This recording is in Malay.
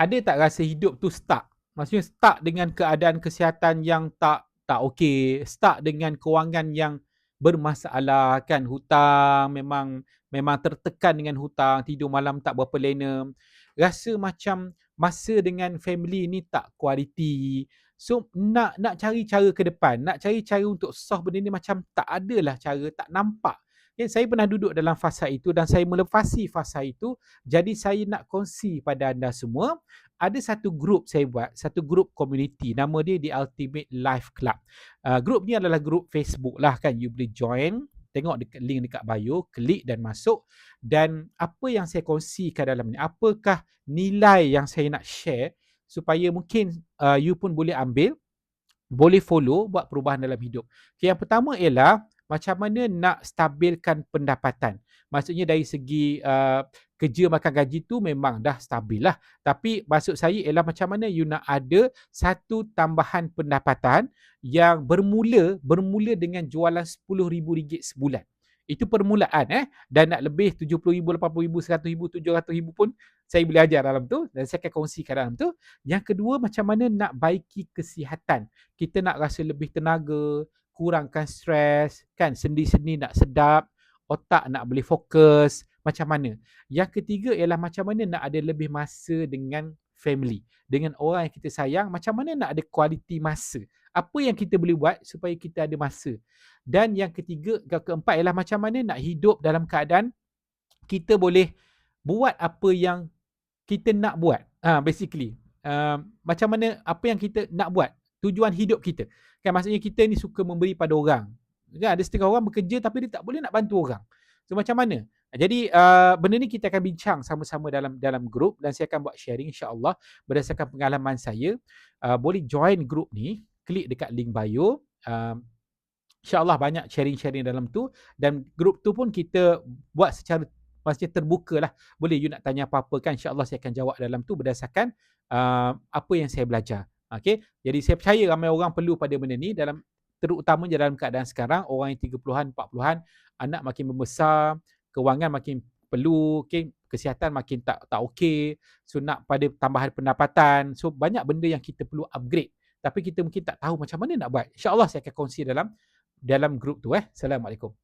ada tak rasa hidup tu stuck? Maksudnya stuck dengan keadaan kesihatan yang tak tak okey, stuck dengan kewangan yang bermasalah kan. Hutang memang memang tertekan dengan hutang. Tidur malam tak berapa lena rasa macam masa dengan family ni tak kualiti. So nak nak cari cara ke depan nak cari cara untuk solve benda ni macam tak adalah cara tak nampak Ya, saya pernah duduk dalam fasa itu dan saya melepasi fasa itu. Jadi saya nak kongsi pada anda semua. Ada satu grup saya buat, satu grup community. Nama dia The Ultimate Life Club. Uh, grup ni adalah grup Facebook lah kan. You boleh join. Tengok dekat link dekat bio, klik dan masuk. Dan apa yang saya kongsikan dalam ni, apakah nilai yang saya nak share supaya mungkin uh, you pun boleh ambil, boleh follow, buat perubahan dalam hidup. Okay, yang pertama ialah macam mana nak stabilkan pendapatan. Maksudnya dari segi uh, kerja makan gaji tu memang dah stabil lah. Tapi maksud saya ialah macam mana you nak ada satu tambahan pendapatan yang bermula bermula dengan jualan RM10,000 sebulan. Itu permulaan eh. Dan nak lebih RM70,000, RM80,000, RM100,000, RM700,000 pun saya boleh ajar dalam tu. Dan saya akan kongsikan dalam tu. Yang kedua macam mana nak baiki kesihatan. Kita nak rasa lebih tenaga, kurangkan stres, kan sendi-sendi nak sedap, otak nak boleh fokus, macam mana. Yang ketiga ialah macam mana nak ada lebih masa dengan family, dengan orang yang kita sayang, macam mana nak ada kualiti masa. Apa yang kita boleh buat supaya kita ada masa. Dan yang ketiga, yang keempat ialah macam mana nak hidup dalam keadaan kita boleh buat apa yang kita nak buat. Ha, basically, uh, macam mana apa yang kita nak buat tujuan hidup kita. Kan maksudnya kita ni suka memberi pada orang. Kan ada setengah orang bekerja tapi dia tak boleh nak bantu orang. So macam mana? Jadi uh, benda ni kita akan bincang sama-sama dalam dalam grup dan saya akan buat sharing insya-Allah berdasarkan pengalaman saya. Uh, boleh join grup ni, klik dekat link bio. Uh, InsyaAllah banyak sharing-sharing dalam tu dan grup tu pun kita buat secara maksudnya terbuka lah. Boleh you nak tanya apa-apa kan insyaAllah saya akan jawab dalam tu berdasarkan uh, apa yang saya belajar. Okay, jadi saya percaya ramai orang perlu pada benda ni dalam terutamanya dalam keadaan sekarang orang yang 30-an, 40-an, anak makin membesar, kewangan makin perlu, okay, kesihatan makin tak tak okey, so nak pada tambahan pendapatan, so banyak benda yang kita perlu upgrade. Tapi kita mungkin tak tahu macam mana nak buat. InsyaAllah saya akan kongsi dalam dalam grup tu eh. Assalamualaikum.